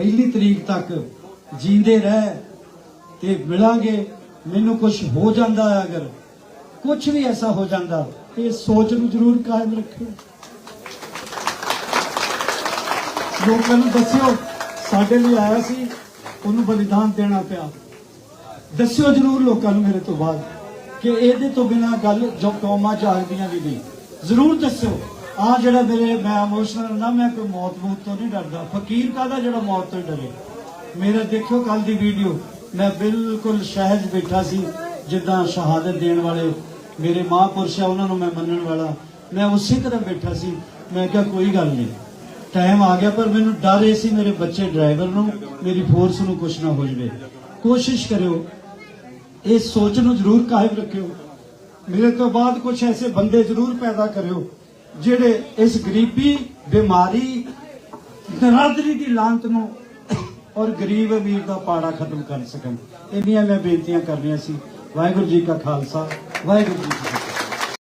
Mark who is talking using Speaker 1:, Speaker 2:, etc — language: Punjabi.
Speaker 1: ਪਹਿਲੀ ਤਰੀਕ ਤੱਕ ਜੀਂਦੇ ਰਹਿ ਤੇ ਮਿਲਾਂਗੇ, ਮੈਨੂੰ ਕੁਝ ਹੋ ਜਾਂਦਾ ਅਗਰ ਕੁਝ ਵੀ ਐਸਾ ਹੋ ਜਾਂਦਾ ਤੇ ਸੋਚ ਨੂੰ ਜ਼ਰੂਰ ਕਾਇਮ ਰੱਖਿਓ। ਲੋਕਾਂ ਨੂੰ ਦੱਸਿਓ, ਸਾਡੇ ਲਈ ਆਇਆ ਸੀ, ਉਹਨੂੰ ਬਲੀਦਾਨ ਦੇਣਾ ਪਿਆ। ਦੱਸਿਓ ਜ਼ਰੂਰ ਲੋਕਾਂ ਨੂੰ ਮੇਰੇ ਤੋਂ ਬਾਅਦ ਕਿ ਇਹਦੇ ਤੋਂ ਬਿਨਾ ਗੱਲ ਜੋ ਕੌਮਾਂ ਜਾਗਦੀਆਂ ਵੀ ਨਹੀਂ। ਜ਼ਰੂਰ ਦੱਸਿਓ। ਆ ਜਿਹੜਾ ਮੇਰੇ, ਮੈਂ ਇਮੋਸ਼ਨਲ ਨਾ, ਮੈਂ ਕੋਈ ਮੌਤ ਮੂਤ ਤੋਂ ਨਹੀਂ ਡਰਦਾ। ਫਕੀਰ ਕਾਹਦਾ ਜਿਹੜਾ ਮੌਤ ਤੋਂ ਡਰੇ? ਮੇਰਾ ਦੇਖਿਓ ਕੱਲ ਦੀ ਵੀਡੀਓ ਮੈਂ ਬਿਲਕੁਲ ਸਹਿਜ ਬੈਠਾ ਸੀ, ਜਿੱਦਾਂ ਸ਼ਹਾਦਤ ਦੇਣ ਵਾਲੇ ਮੇਰੇ ਮਹਾਂਪੁਰਸ਼ ਆ, ਉਹਨਾਂ ਨੂੰ ਮੈਂ ਮੰਨਣ ਵਾਲਾ। ਮੈਂ ਉਸੇ ਤਰ੍ਹਾਂ ਬੈਠਾ ਸੀ। ਮੈਂ ਕਿਹਾ, ਕੋਈ ਗੱਲ ਨਹੀਂ। ਟਾਈਮ ਆ ਗਿਆ, ਪਰ ਮੈਨੂੰ ਡਰ ਇਹ ਸੀ ਮੇਰੇ ਬੱਚੇ ਡਰਾਈਵਰ ਨੂੰ, ਮੇਰੀ ਫੋਰਸ ਨੂੰ ਕੁਝ ਨਾ ਹੋ ਜਵੇ। ਕੋਸ਼ਿਸ਼ ਕਰਿਓ। ਇਸ ਸੋਚ ਨੂੰ ਜ਼ਰੂਰ ਕਾਇਮ ਰੱਖਿਓ। ਮੇਰੇ ਤੋਂ ਬਾਅਦ ਕੁਝ ਐਸੇ ਬੰਦੇ ਜ਼ਰੂਰ ਪੈਦਾ ਕਰਿਓ ਜਿਹੜੇ ਇਸ ਗਰੀਬੀ, ਬਿਮਾਰੀ, ਨਰਾਦਰੀ ਦੀ ਲਾਂਤ ਨੂੰ ਔਰ ਗਰੀਬ ਅਮੀਰ ਦਾ ਪਾੜਾ ਖਤਮ ਕਰ ਸਕਣ। ਇੰਨੀਆਂ ਮੈਂ ਬੇਨਤੀਆਂ ਕਰਨੀਆਂ ਸੀ। ਵਾਹਿਗੁਰੂ ਜੀ ਕਾ ਖਾਲਸਾ, ਵਾਹਿਗੁਰੂ ਜੀ